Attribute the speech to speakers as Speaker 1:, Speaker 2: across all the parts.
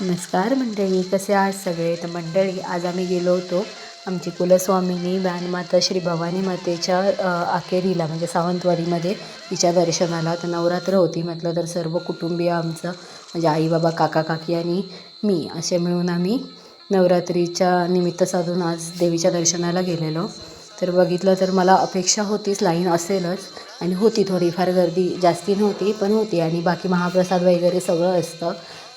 Speaker 1: नमस्कार मंडळी कसे आहात सगळे? तर मंडळी आज आम्ही गेलो होतो आमची कुलस्वामिनी व्यानमाता श्री भवानी मातेच्या अखेरीला म्हणजे सावंतवाडीमध्ये. तिच्या दर्शनाला. तर नवरात्र होती म्हटलं तर सर्व कुटुंबीय आमचं म्हणजे आई बाबा काका काकी आणि मी असे मिळून आम्ही नवरात्रीच्या निमित्त साधून आज देवीच्या दर्शनाला गेलेलो. तर बघितलं तर मला अपेक्षा होतीच लाईन असेलच. आणि होती थोडीफार गर्दी जास्ती नव्हती पण होती. आणि बाकी महाप्रसाद वगैरे सगळं असतं.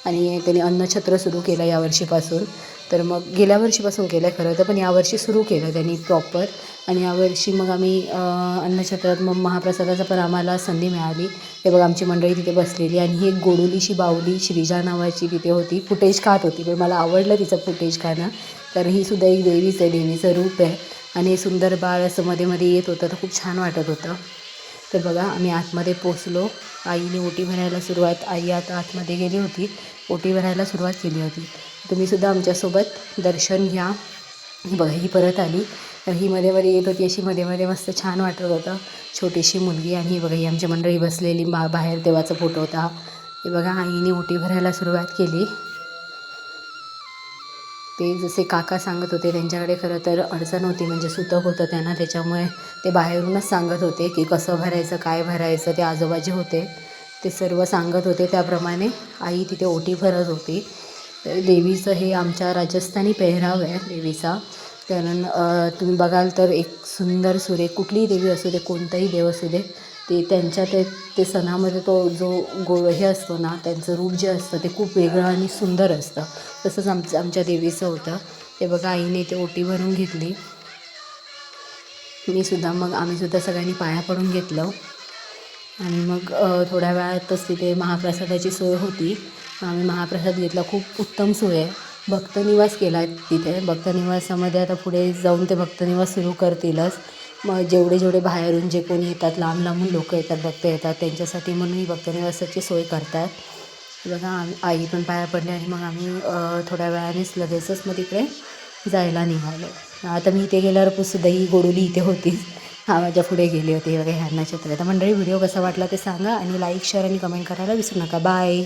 Speaker 1: आणि त्यांनी अन्नछत्र सुरू केलं यावर्षीपासून तर मग गेल्या वर्षीपासून केलं आहे खरं तर पण यावर्षी सुरू केलं त्यांनी प्रॉपर आणि यावर्षी मग आम्ही अन्नछत्रात मग महाप्रसादाचा पण आम्हाला संधी मिळाली. ते बघ आमची मंडळी तिथे बसलेली आणि ही एक गोडोलीशी बावली श्रीजा नावाची तिथे होती. फुटेज खात होती पण मला आवडलं तिचं फुटेज खाणं. तर ही सुद्धा एक देवीचं आहे देवीचं रूप आहे. आणि सुंदर बाळ असं मध्ये मध्ये येत होतं तर खूप छान वाटत होतं. तर बघा आम्ही आतमध्ये पोचलो आईने ओटी भरायला सुरुवात आई आता आतमध्ये गेली होती. ओटी भरायला सुरुवात केली होती. तुम्हीसुद्धा आमच्यासोबत दर्शन घ्या. बघा ही परत आली. तर ही मध्ये मध्ये येत होती. अशी मध्ये मध्ये मस्त छान वाटत होतं. छोटीशी मुलगी आणि ही बघा ही आमची मंडळी बसलेली. बा बाहेर देवाचा फोटो होता. हे बघा आईने ओटी भरायला सुरुवात केली. ते जसे काका सांगत होते त्यांच्याकडे खरं तर अडचण होती म्हणजे सुतक होतं त्यांना त्याच्यामुळे ते बाहेरूनच सांगत होते की कसं भरायचं काय भरायचं ते आजोबा जे होते ते सर्व सांगत होते. त्याप्रमाणे आई तिथे ओटी भरत होती. तर देवीचं हे आमच्या राजस्थानी पेहराव आहे देवीचा. कारण तुम्ही बघाल तर एक सुंदर सूर्य कुठलीही देवी असू दे कोणताही देव असू दे ते त्यांच्या ते ते सणामध्ये तो जो गो हे असतो ना त्यांचं रूप जे असतं ते खूप वेगळं आणि सुंदर असतं. तसंच आमचं आमच्या देवीचं होतं. ते बघा आईने ते ओटी भरून घेतली. मी सुद्धा मग आम्ही सुद्धा सगळ्यांनी पाया पडून घेतलं. आणि मग थोड्या वेळातच तिथे महाप्रसादाची सोय होती. आम्ही महाप्रसाद घेतला. खूप उत्तम सोय आहे. भक्तनिवास केला आहे तिथे भक्तनिवासामध्ये आता पुढे जाऊन ते भक्तनिवास सुरू करतीलच. मग जेवढे जेवढे बाहेरून जे कोणी येतात लांब लांबून लोक येतात भक्त येतात त्यांच्यासाठी म्हणून ही भक्तनिवासाची सोय करतात. बघा आम्ही आई पण पाया पडली आणि मग आम्ही थोड्या वेळानेच लगेचच मग तिकडे जायला निघालो. आता मी इथे गेल्यावर पुस ही गोडोली इथे होतीच हा माझ्या पुढे गेले होते. वगैरे ह्यांना चित्र तर मंडळी व्हिडिओ कसा वाटला ते सांगा आणि लाईक शेअर आणि कमेंट करायला विसरू नका. बाय.